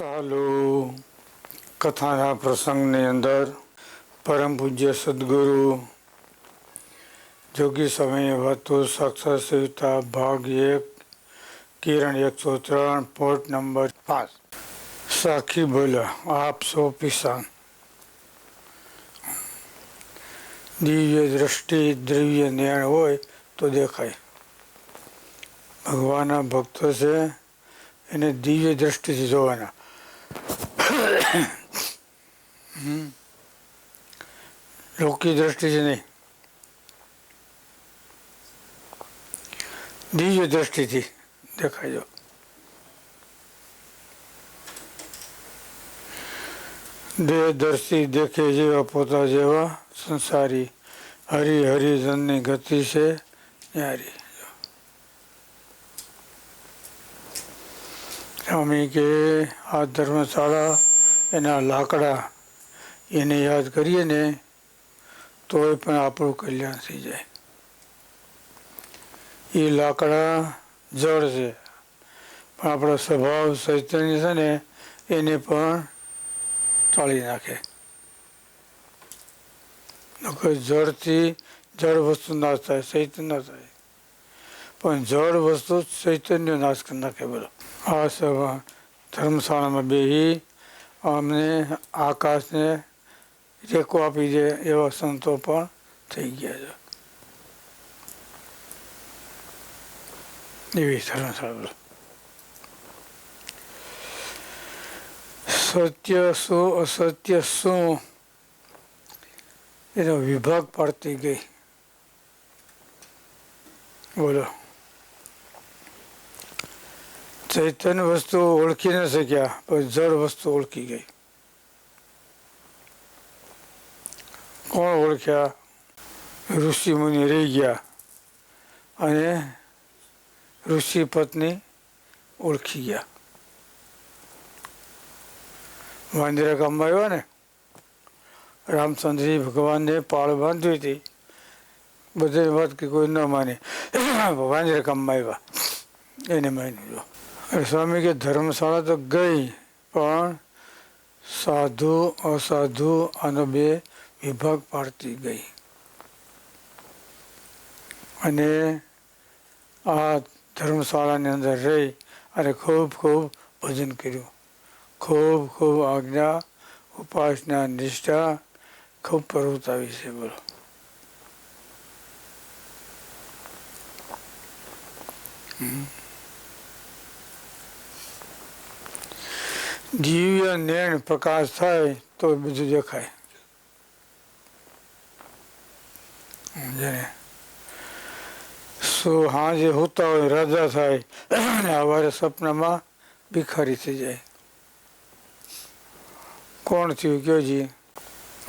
ચાલુ કથાના પ્રસંગની અંદર પરમ પૂજ્ય સદગુરુ જોગી સમય વતુ સાક્ષાત સેવિતા ભાગ એક, કિરણ એકસો ત્રણ, પોર્ટ નંબર પાંચ. સાખી બોલ્યા આપ સો પિસાન. દિવ્ય દ્રષ્ટિ, દ્રવ્ય ન્યાણ હોય તો દેખાય. ભગવાનના ભક્તો છે, એને દિવ્ય દ્રષ્ટિથી જોવાના. હમ. લોકીય દ્રષ્ટિથી નહીં દિવ્ય દ્રષ્ટિથી દેખાજો દેહદર્શી દેખે જેવા પોતા જેવા સંસારી હરિ હરિજનની ગતિ છે ન્યારી સ્વામી કે આ ધર્મશાળા એના લાકડા એને યાદ કરીએ ને તોય પણ આપણું કલ્યાણ થઈ જાય. એ લાકડા જળ છે. પણ આપણો સ્વભાવ ચૈતન્ય છે ને, એને પણ ચાળી નાખે. જળથી જળ વસ્તુ નાશ થાય ચૈતન્ય ના થાય. પણ જળ વસ્તુ ચૈતન્ય નાશ કરી નાખે બોલો. આ સભા ધર્મશાળામાં બેહી અમને આકાશને ટેકો આપી દે એવા સંતો પણ થઈ ગયા છે. એવી ધર્મશાળા સત્ય શું અસત્ય શું એનો વિભાગ પડતી ગઈ. બોલો. ચૈતન્ય વસ્તુ ઓળખી ન શક્યા, પણ જળ વસ્તુ ઓળખી ગઈ. કોણ ઓળખ્યા? ઋષિ મુનિ રહી ગયા અને ઋષિ પત્ની ઓળખી ગયા. વાંદરા ગામમાં આવ્યા ને, રામચંદ્રજી ભગવાનને પાળ બાંધવી હતી. બધે વાત કે કોઈ ન માને. વાંદરા ગામમાં આવ્યા. એને જો. અરે સ્વામી કે ધર્મશાળા તો ગઈ, પણ સાધુ, અસાધુ આનો બે વિભાગ પાડતી ગઈ. અને આ ધર્મશાળાની અંદર રહી અને ખૂબ ખૂબ ભજન કર્યું. ખૂબ ખૂબ આજ્ઞા, ઉપાસના, નિષ્ઠા, ખૂબ પ્રવૃત્તાવી છે, બોલો. હમ. દિવ્ય નેણ પ્રકાશ થાય તો બધું દેખાય. જેને સો હાજે હોતા હોય, રાજા થાય, અને સવારે સપનામાં ભિખારી થઈ જાય. કોણ થયું કયો જી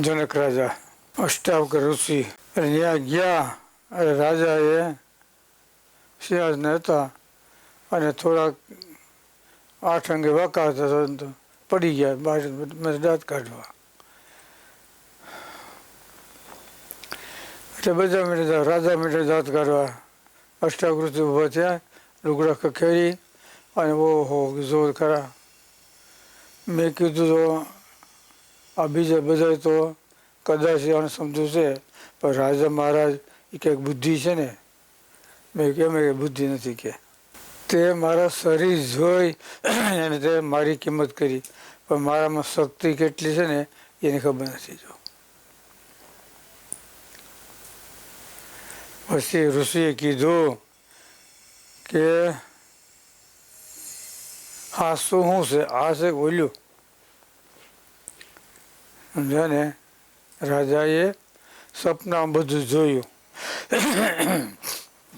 જનક રાજા, અષ્ટાવકર ઋષિ. અને ત્યાં ગયા રાજા રાજાએ સિંહાસને હતા, અને થોડાક આઠ અંગે વાંકા હતા તો પડી ગયા બહાર દાંત કાઢવા એટલે બધા મીઠા રાજા મીઠા દાંત કાઢવા અષ્ટાકૃતિ ઊભા થયા લુગડા ખખેરી અને ઓહો જોર ખરા મેં કીધું તો આ બીજા બધા તો કદાચ આને સમજુ છે પણ રાજા મહારાજ એ કંઈક બુદ્ધિ છે ને મેં કેમ કે બુદ્ધિ નથી કે તે મારા શરીર જોઈ અને તે મારી કિંમત કરી. પણ મારામાં શક્તિ કેટલી છે ને, એની ખબર નથી જો. પછી ઋષિએ કીધું કે, આ શું શું છે? આ છે બોલ્યું સમજ્યા ને રાજાએ સપનામાં બધું જોયું.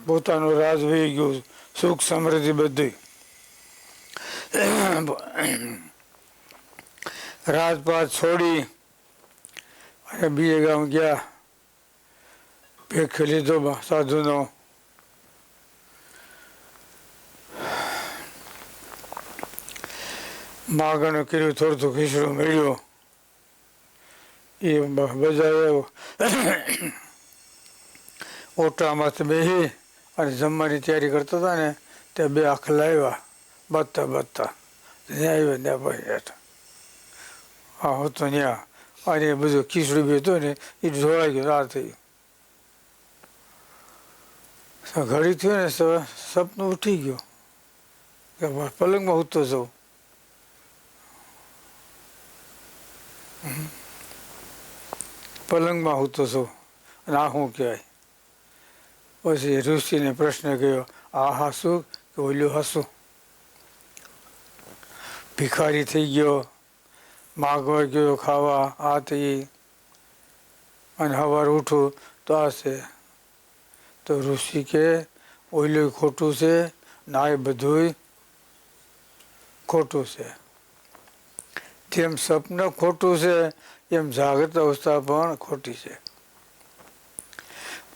પોતાનું રાજ વહી ગયું. સુખ સમૃદ્ધિ બધી. રાજપાત છોડી અને બીજે ગામ ગયા. ભેખ લીધો સાધુનો. માગણ કર્યું થોડું થોડું ખીચડું મળ્યું. એ બજાર ઓટામાંથી બેસી અને જમવાની તૈયારી કરતા હતા ને, ત્યાં બે આંખ લાવ્યા બાંધતા બાંધતા ત્યાં આવ્યા ત્યાં પછી હેઠા હા હતો ત્યાં. અને બધું ખીચડી બી હતું ને, એ ઢોળાઈ ગયું, રાહ તો ઘડી થયું ને સપનું ઉઠી ગયું. કે પલંગમાં ઉઠતો જવું પલંગમાં હું તો છું અને આ શું કહેવાય. પછી ઋષિને પ્રશ્ન કર્યો, આ હાસું કે ઓલું હાસું? ભિખારી થઈ ગયો માગવા ગયો ખાવા આ થઈ અને સવાર ઉઠું, તો આ છે. તો ઋષિ કે, ઓલું ખોટું છે ના એ બધું ખોટું છે. જેમ સપન ખોટું છે, એમ જાગ્રત અવસ્થા પણ ખોટી છે.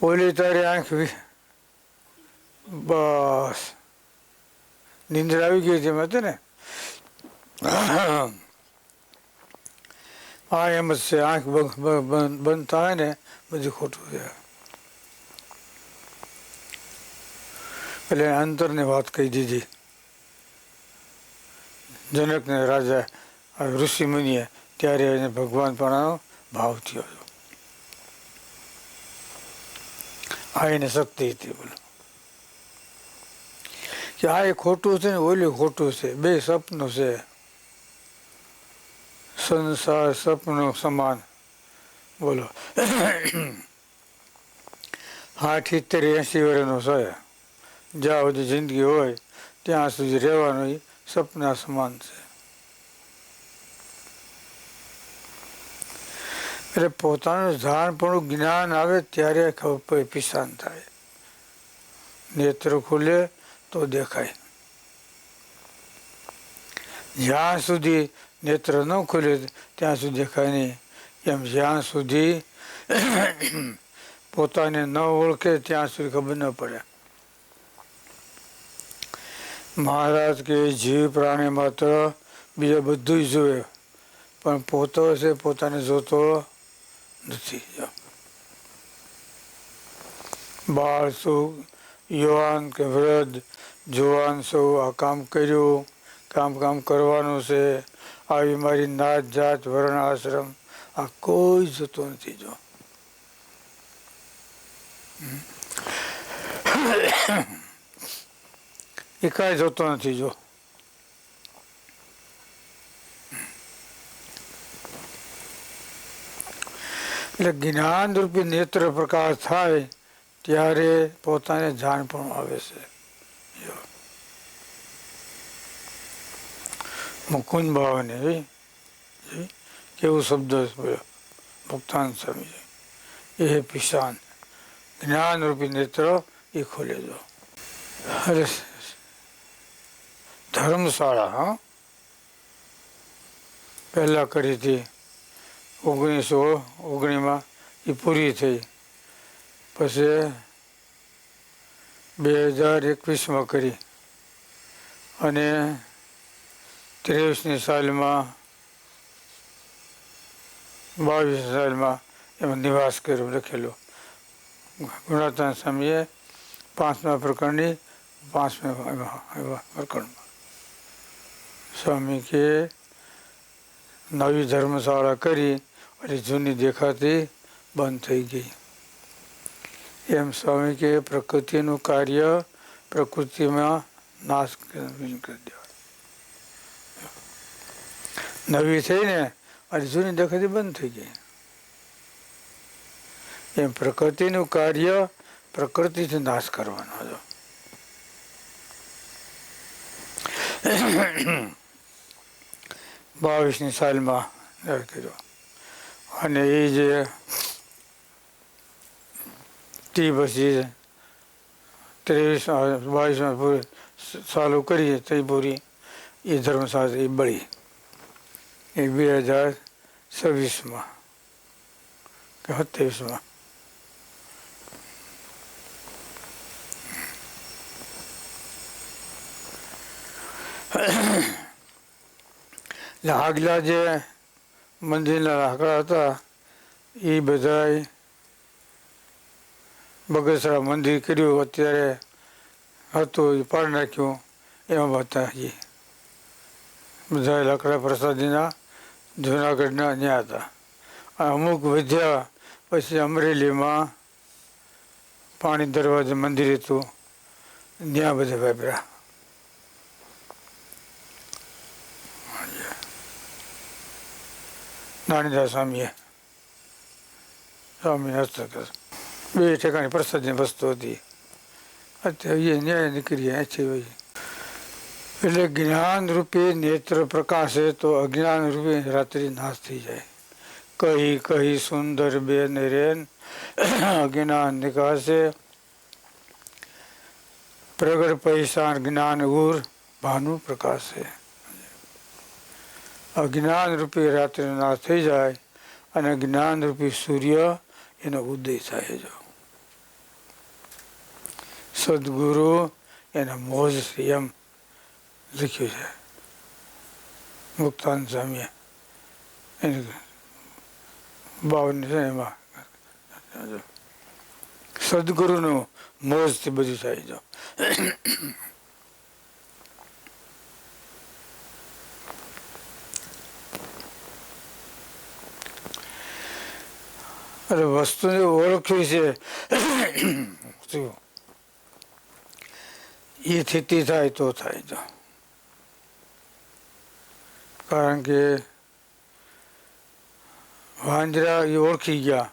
ઓલી તારી આંખ વી- બસ નિંદ્રા આવી ગઈ તેમ હતી ને હા એમ જ છે આંખ બંધ બંધ- બંધ થાય ને બધું ખોટું છે એટલે અંતરની વાત કહી દીધી જનકને રાજા આ ઋષિ મુનિએ ત્યારે એને ભગવાન પણ ભાવ થયો હતો એને શક્તિ હતી બોલો. કે આ એ ખોટું છે ને ઓલું ખોટું છે. બે સપનું છે. સંસાર સપનું સમાન. બોલો. આઠ સિત્તેર એંસી વર્ષનો છે. જ્યાં સુધી જિંદગી હોય, ત્યાં સુધી રહેવાનું સપના સમાન છે. એટલે પોતાનું જાણપણું જ્ઞાન આવે ત્યારે ખબર પિસાન થાય. નેત્ર ખુલે તો દેખાય. જ્યાં સુધી નેત્ર ન ખુલે, ત્યાં સુધી દેખાય નહીં. એમ જ્યાં સુધી પોતાને ન ઓળખે, ત્યાં સુધી ખબર ન પડે. મહારાજ કે, જીવ પ્રાણી માત્ર બીજા બધું જ જોવે પણ પોતો છે પોતાને જોતો નથી. બાળ શું યુવાન કે વૃદ્ધ, જુવાન સૌ આ કામ કર્યું, કામ કામ કરવાનું છે. આવી મારી નાત જાત, વર્ણ આશ્રમ, આ કોઈ જતો નથી જો. એ કાંઈ જોતો નથી જો. એટલે જ્ઞાન રૂપી નેત્ર પ્રકાશ થાય ત્યારે પોતાને જાણપણ આવે છે. મુકુંદ ભાવને? કેવું શબ્દ બોલ્યો ભક્તાન સ્વામી. એ પિશાન જ્ઞાન રૂપી નેત્ર એ ખોલે દો અરે ધર્મશાળા, હા? પહેલાં કરી હતી ઓગણીસો ઓગણીમાં એ પૂરી થઈ. પછી બે હજાર એકવીસમાં કરી. અને ત્રેવીસની સાલમાં, બાવીસ સાલમાં એમાં નિવાસ કર્યો, લખેલો. ગુણાતાન સ્વામીએ પાંચમા પ્રકરણની પાંચમા પ્રકરણમાં. સ્વામી કે નવી ધર્મશાળા કરી અને જૂની દેખાતી બંધ થઈ ગઈ. એમ સ્વામી કે પ્રકૃતિનું કાર્ય પ્રકૃતિમાં નાશ નવી થઈને અને જૂની દેખાતી બંધ થઈ ગઈ. એમ પ્રકૃતિનું કાર્ય પ્રકૃતિથી નાશ કરવાનો હતો. બાવીસની સાલમાં કર્યો. અને એ જે તે પછી ત્રેવીસ બાવીસમાં પૂરી ચાલુ કરીએ તે પૂરી, એ ધર્મશાસ્ત્ર એ બળી. એ બે હજાર છવ્વીસમાં કે સત્યાવીસમાં. એટલે આગલા જે મંદિરના લાકડા હતા. એ બધાય બગસરા મંદિર કર્યું. અત્યારે હતું એ પાડી નાખ્યું. એમાં હતા હજી બધા લાકડા પ્રસાદીના જુનાગઢના ત્યાં હતા. અમુક વધ્યા પછી અમરેલીમાં પાણી દરવાજે મંદિર હતું. ત્યાં બધા વાપર્યા. નાનીદાસ સ્વામીએ. સ્વામી હસ્તક બે ઠેકાણી પ્રસાદની વસ્તુ હતી. અત્યારે એ ન્યાય નીકળી અહીંથી એટલે જ્ઞાન રૂપે નેત્ર પ્રકાશે તો અજ્ઞાન રૂપે રાત્રિ નાશ થઈ જાય. કહી કહી સુંદર બેન રેન, અજ્ઞાન નિકાશે. પ્રગટ પૈસા જ્ઞાન ઉર, ભાનુ પ્રકાશે. અજ્ઞાન રૂપી રાત્રિ નાશ થઈ જાય અને જ્ઞાન રૂપી સૂર્ય એનો ઉદય થાય જો સદગુરુ એના મોજ એમ લખ્યું છે. મુક્તાન સ્વામીએ એને બાવન છે એમાં સદગુરુનું મોજથી બધું થાય જો અરે વસ્તુને ઓળખવી છે. એ સ્થિતિ થાય તો થાય તો કારણ કે વાંદરા એ ઓળખી ગયા.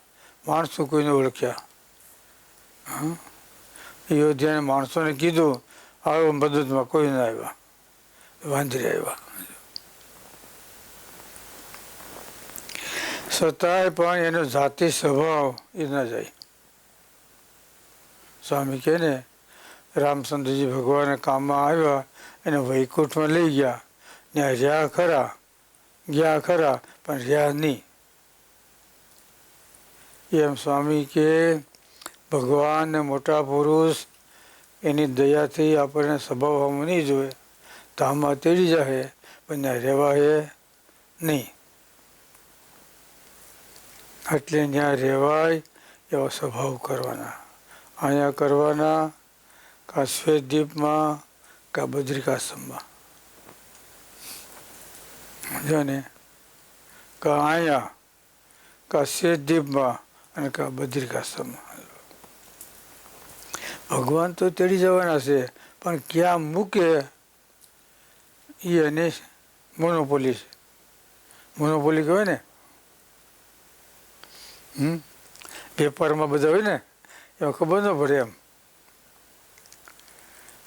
માણસો કોઈને ઓળખ્યા? હં? અયોધ્યાના માણસોને કીધું, આવો મદદમાં કોઈ ના આવ્યા. વાંદરે આવ્યા. છતાંય પણ એનો જાતિ સ્વભાવ એ ન જાય. સ્વામી કહે ને, રામચંદ્રજી ભગવાન કામમાં આવ્યા, એને વૈકુંઠમાં લઈ ગયા. ને રહ્યા ખરા, ગયા ખરા, પણ રહ્યા નહીં. એમ સ્વામી કે ભગવાન મોટા પુરુષ એની દયાથી આપણને સ્વભાવ નહીં જોઈએ ધામમાં તેડી જાય પણ ત્યાં હે નહીં. એટલે ત્યાં રહેવાય એવા સ્વભાવ કરવાના. અહીંયા કરવાના કા શ્વેતદ્વીપમાં કા બદ્રિકાશ્રમમાં સમજો ને? કા અહીંયા, કા શ્વેતદ્વીપમાં અને કા બદ્રિકાશ્રમમાં ભગવાન તો તેડી જવાના છે, પણ ક્યાં મૂકે એ એની મોનોપોલી છે. મોનોપોલી કહેવાય ને? હમ? પેપરમાં બધા હોય ને, એમાં ખબર ન પડે એમ.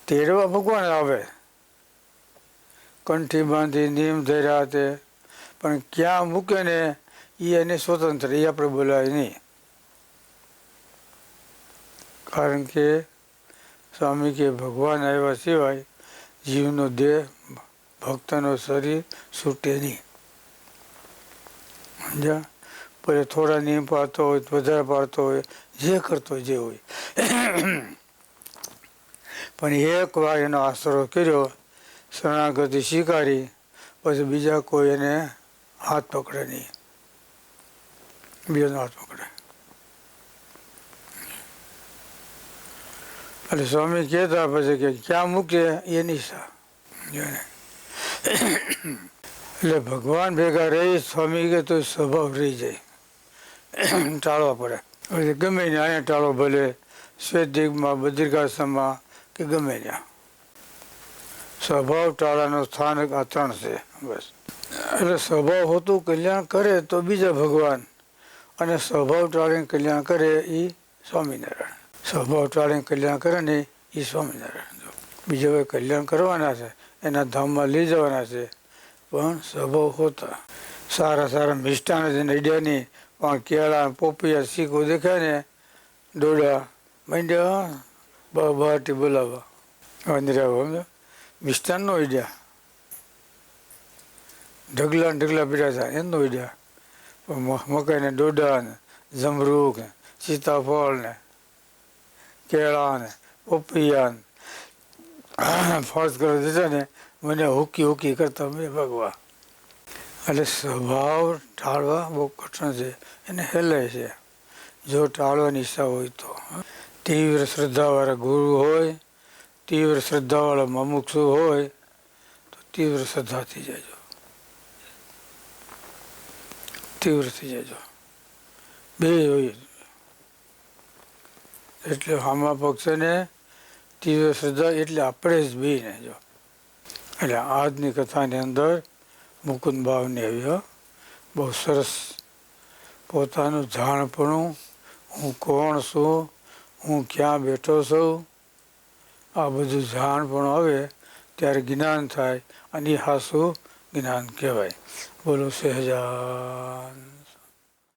તેડવા ભગવાન આવે કંઠી બાંધી નિયમ ધર્યા તે પણ ક્યાં મૂકે ને એ એને સ્વતંત્ર એ આપણે બોલાય નહીં. કારણ કે સ્વામી કે ભગવાન આવ્યા સિવાય જીવનો દેહ ભક્તનો શરીર છૂટે નહીં. સમજ્યા? પછી થોડા નિયમ પાડતો હોય વધારે પાડતો હોય જે કરતો હોય જે હોય પણ એક વાર એનો આશરો કર્યો શરણાગતિ સ્વીકારી પછી બીજા કોઈ એને હાથ પકડે નહીં બીજાનો હાથ પકડે એટલે સ્વામી કહેતા પછી કે ક્યાં મૂકે એની સા જોને. એટલે ભગવાન ભેગા રહી સ્વામી કે તો સ્વભાવ રહી જાય ટાળવા પડે. ગમે ને અહીંયા ટાળો ભલે શ્વેતદીપમાં બદ્રિકાશ્રમમાં કે ગમે ત્યાં. સ્વભાવ ટાળાનું સ્થાનક આ ત્રણ છે, બસ. એટલે સ્વભાવ હોતું કલ્યાણ કરે તો બીજા ભગવાન. અને સ્વભાવ ટાળીને કલ્યાણ કરે એ સ્વામિનારાયણ. સ્વભાવ ટાળીને કલ્યાણ કરે ને એ સ્વામિનારાયણ. બીજા કોઈ કલ્યાણ કરવાના છે, એના ધામમાં લઈ જવાના છે, પણ સ્વભાવ હોતા. સારા સારા મિષ્ટાન છે નડ્યા નહીં પણ કેળા, પોપિયા, શીખું દેખાય ને, ડોડા માંડ્યા, બા બહારથી બોલાવવા. વાંદરા સમજો. મિષ્ટાન નો ઈડ્યા. ઢગલા ને ઢગલા પીડા થાય, એમનો ઈડ્યા. મકાઈને ડોડા ને, જમરૂક ને, સીતાફળ ને, કેળા ને, પોપિયા ને. ફર્સ્ટ કરો દીધા ને, મને હુકી હુકી કરતા મેં ભગવા એટલે સ્વભાવ ટાળવા બહુ કઠણ છે. એને હેલે છે. જો ટાળવાની ઈચ્છા હોય તો. તીવ્ર શ્રદ્ધાવાળા ગુરુ હોય, તીવ્ર શ્રદ્ધાવાળા મમુક્ષુ હોય, તો તીવ્ર શ્રદ્ધા થઈ જાય તીવ્ર થઈ જાય બે હોય. એટલે હામા પક્ષને તીવ્ર શ્રદ્ધા એટલે આપણે જ બે ને જો. એટલે આજની કથાની અંદર મુકુંદ ભાવની આવ્યો. બહુ સરસ પોતાનું જાણપણું. હું કોણ છું? હું ક્યાં બેઠો છું? આ બધું જાણપણું આવે ત્યારે જ્ઞાન થાય. અને હાસું જ્ઞાન કહેવાય. બોલો સહેજાન.